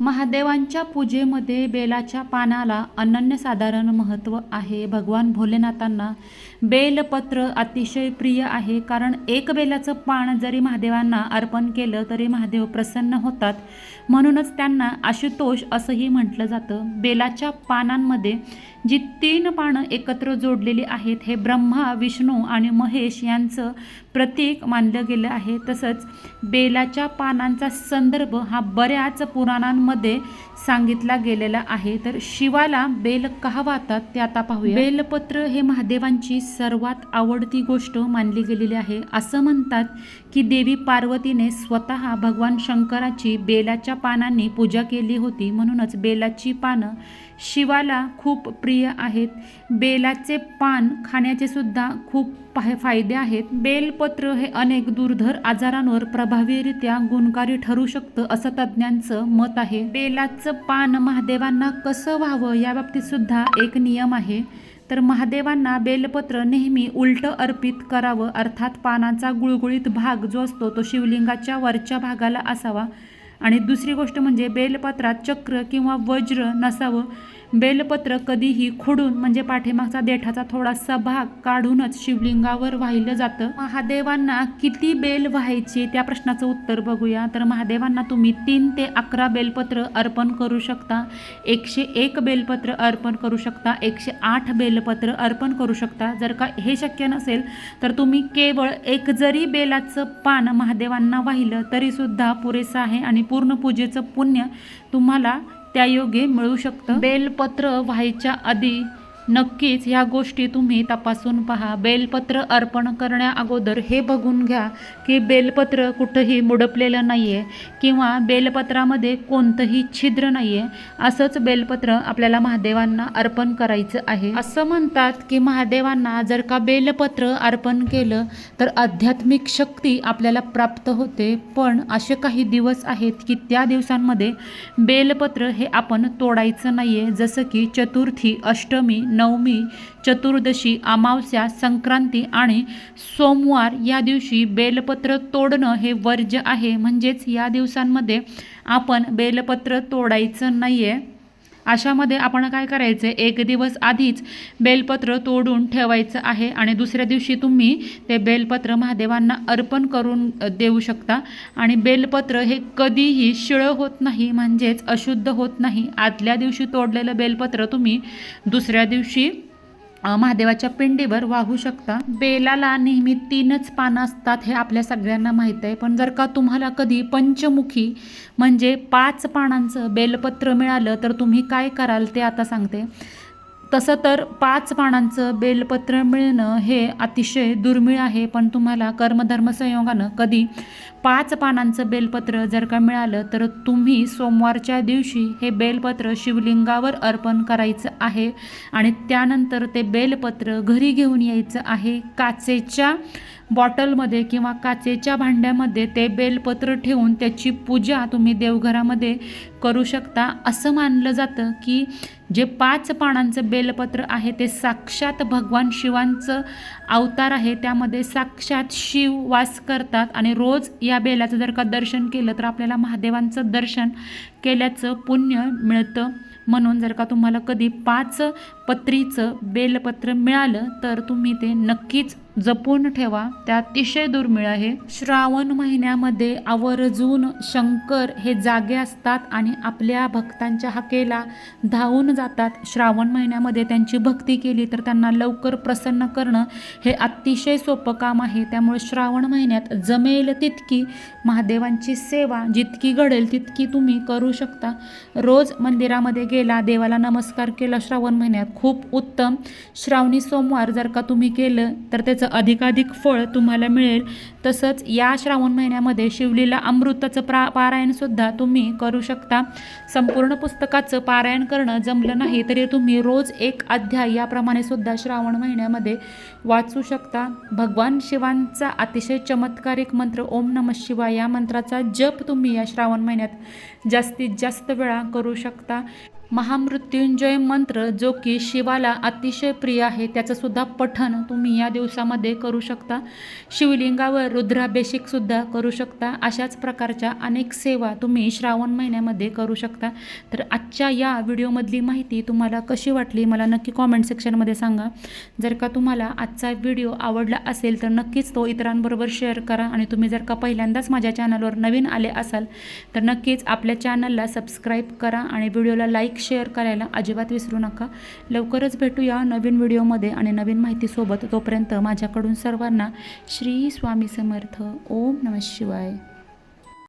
महादेवांच्या पूजेमध्ये बेलाच्या पानाला अनन्यसाधारण महत्त्व आहे. भगवान भोलेनाथांना बेलपत्र अतिशय प्रिय आहे. कारण एक बेलाचं पान जरी महादेवांना अर्पण केलं तरी महादेव प्रसन्न होतात. म्हणूनच त्यांना आशुतोष असंही म्हटलं जातं. बेलाच्या पानांमध्ये जी तीन पानं एकत्र जोडलेली आहेत हे ब्रह्मा विष्णू आणि महेश यांचं प्रतीक मानलं गेलं आहे. तसंच बेलाच्या पानांचा संदर्भ हा बऱ्याच पुराणांमध्ये सांगितला गेलेला आहे. तर शिवाला बेल का वाहतात ते आता पाहूया. बेलपत्र हे महादेवांची सर्वात आवडती गोष्ट मानली गेलेली आहे. असं म्हणतात की देवी पार्वतीने स्वतः भगवान शंकराची बेलाच्या पानांनी पूजा केली होती. म्हणूनच बेलाची पानं शिवाला खूप प्रिय आहेत. बेलाचे पान खाण्याचे सुद्धा खूप पाहे फायदे आहेत. बेलपत्र हे अनेक दुर्धर आजारांवर प्रभावीरित्या गुणकारी ठरू शकतं असं तज्ज्ञांचं मत आहे. बेलाचं पान महादेवांना कसं व्हावं याबाबतीत सुद्धा एक नियम आहे. तर महादेवांना बेलपत्र नेहमी उलटं अर्पित करावं अर्थात पानाचा गुळगुळीत भाग जो असतो तो शिवलिंगाच्या वरच्या भागाला असावा. आणि दुसरी गोष्ट म्हणजे बेलपत्रात चक्र किंवा वज्र नसावं बेलपत्र कधीही खोडून म्हणजे पाठीमागचा देठाचा थोडासा भाग काढूनच शिवलिंगावर वाहिलं जातं. महादेवांना किती बेल व्हायचे त्या प्रश्नाचं उत्तर बघूया. तर महादेवांना तुम्ही तीन ते अकरा बेलपत्र अर्पण करू शकता. एकशे एक बेलपत्र अर्पण करू शकता. एकशे आठ बेलपत्र अर्पण करू शकता. जर का हे शक्य नसेल तर तुम्ही केवळ एक जरी बेलाचं पान महादेवांना वाहिलं तरीसुद्धा पुरेसं आहे आणि पूर्ण पूजेचं पुण्य तुम्हाला त्यायोगे मिळू शकतं? बेलपत्र व्हायच्या आधी नक्कीच ह्या गोष्टी तुम्ही तपासून पहा. बेलपत्र अर्पण करण्या अगोदर हे बघून घ्या की बेलपत्र कुठंही मुडपलेलं नाही आहे किंवा बेलपत्रामध्ये कोणतंही छिद्र नाही आहे असंच बेलपत्र आपल्याला महादेवांना अर्पण करायचं आहे. असं म्हणतात की महादेवांना जर का बेलपत्र अर्पण केलं तर आध्यात्मिक शक्ती आपल्याला प्राप्त होते. पण असे काही दिवस आहेत की त्या दिवसांमध्ये बेलपत्र हे आपण तोडायचं नाही आहे जसं की चतुर्थी अष्टमी नवमी चतुर्दशी अमावस्या संक्रांती आणि सोमवार या दिवशी बेलपत्र तोडणं हे वर्ज्य आहे. म्हणजेच या दिवसांमध्ये आपण बेलपत्र तोडायचं नाही आहे अशामध्ये आपण काय करायचं आहे एक दिवस आधीच बेलपत्र तोडून ठेवायचं आहे आणि दुसऱ्या दिवशी तुम्ही ते बेलपत्र महादेवांना अर्पण करून देऊ शकता. आणि बेलपत्र हे कधीही शिळं होत नाही म्हणजेच अशुद्ध होत नाही. आदल्या दिवशी तोडलेलं बेलपत्र तुम्ही दुसऱ्या दिवशी महादेवाच्या पिंडीवर वाहू शकता. बेलाला नेहमी तीनच पानं असतात हे आपल्या सगळ्यांना माहीत आहे. पण जर का तुम्हाला कधी पंचमुखी म्हणजे पाच पानांचं बेलपत्र मिळालं तर तुम्ही काय कराल ते आता सांगते. तसं तर पाच पानांचं बेलपत्र मिळणं हे अतिशय दुर्मिळ आहे पण तुम्हाला कर्मधर्म संयोगानं कधी पाच पानांचं बेलपत्र जर का मिळालं तर तुम्ही सोमवारच्या दिवशी हे बेलपत्र शिवलिंगावर अर्पण करायचं आहे आणि त्यानंतर ते बेलपत्र घरी घेऊन यायचं आहे. काचेच्या बॉटलमध्ये किंवा काचेच्या भांड्यामध्ये ते बेलपत्र ठेवून त्याची पूजा तुम्ही देवघरामध्ये करू शकता. असं मानलं जातं की जे पाच पानांचं बेलपत्र आहे ते साक्षात भगवान शिवांचं अवतार आहे. त्यामध्ये साक्षात शिव वास करतात आणि रोज या बेलाचं जर का दर्शन केलं तर आपल्याला महादेवांचं दर्शन केल्याचं पुण्य मिळतं. म्हणून जर का तुम्हाला कधी पाच पत्रीचं बेलपत्र मिळालं तर तुम्ही ते नक्कीच जपून ठेवा. ते अतिशय दुर्मिळ आहे. श्रावण महिन्यामध्ये आवर्जून शंकर हे जागे असतात आणि आपल्या भक्तांच्या हाकेला धावून जातात. श्रावण महिन्यामध्ये त्यांची भक्ती केली तर त्यांना लवकर प्रसन्न करणं हे अतिशय सोपं काम आहे. त्यामुळे श्रावण महिन्यात जमेल तितकी महादेवांची सेवा जितकी घडेल तितकी तुम्ही करू शकता. रोज मंदिरामध्ये गेला देवाला नमस्कार केला श्रावण महिन्यात खूप उत्तम. श्रावणी सोमवार जर का तुम्ही केलं तर त्याचं अधिकाधिक फळ तुम्हाला मिळेल. तसंच या श्रावण महिन्यामध्ये शिवलीला अमृताचं प्रा पारायणसुद्धा तुम्ही करू शकता. संपूर्ण पुस्तकाचं पारायण करणं जमलं नाही तरी तुम्ही रोज एक अध्याय याप्रमाणे सुद्धा श्रावण महिन्यामध्ये वाचू शकता. भगवान शिवांचा अतिशय चमत्कारिक मंत्र ओम नम शिवाय या मंत्राचा जप तुम्ही या श्रावण महिन्यात जास्तीत जास्त वेळा करू शकता. महामृत्युंजय मंत्र जो की शिवाला अतिशय प्रिय आहे त्याचंसुद्धा पठन पठण तुम्ही या दिवसामध्ये करू शकता. शिवलिंगावर रुद्राभिषेकसुद्धा करू शकता. अशाच प्रकारच्या अनेक सेवा तुम्ही श्रावण महिन्यामध्ये करू शकता. तर आजच्या या व्हिडिओमधली माहिती तुम्हाला कशी वाटली मला नक्की कॉमेंट सेक्शनमध्ये सांगा. जर का तुम्हाला आजचा व्हिडिओ आवडला असेल तर नक्कीच तो इतरांबरोबर शेअर करा. आणि तुम्ही जर का पहिल्यांदाच माझ्या चॅनलवर नवीन आले असाल तर नक्कीच आपल्या चॅनलला सबस्क्राईब करा आणि व्हिडिओला लाईक शेअर करायला अजिबात विसरू नका. लवकरच भेटूया नवीन व्हिडिओमध्ये आणि नवीन माहितीसोबत. तोपर्यंत माझ्याकडून सर्वांना श्री स्वामी समर्थ. ओम नमः शिवाय.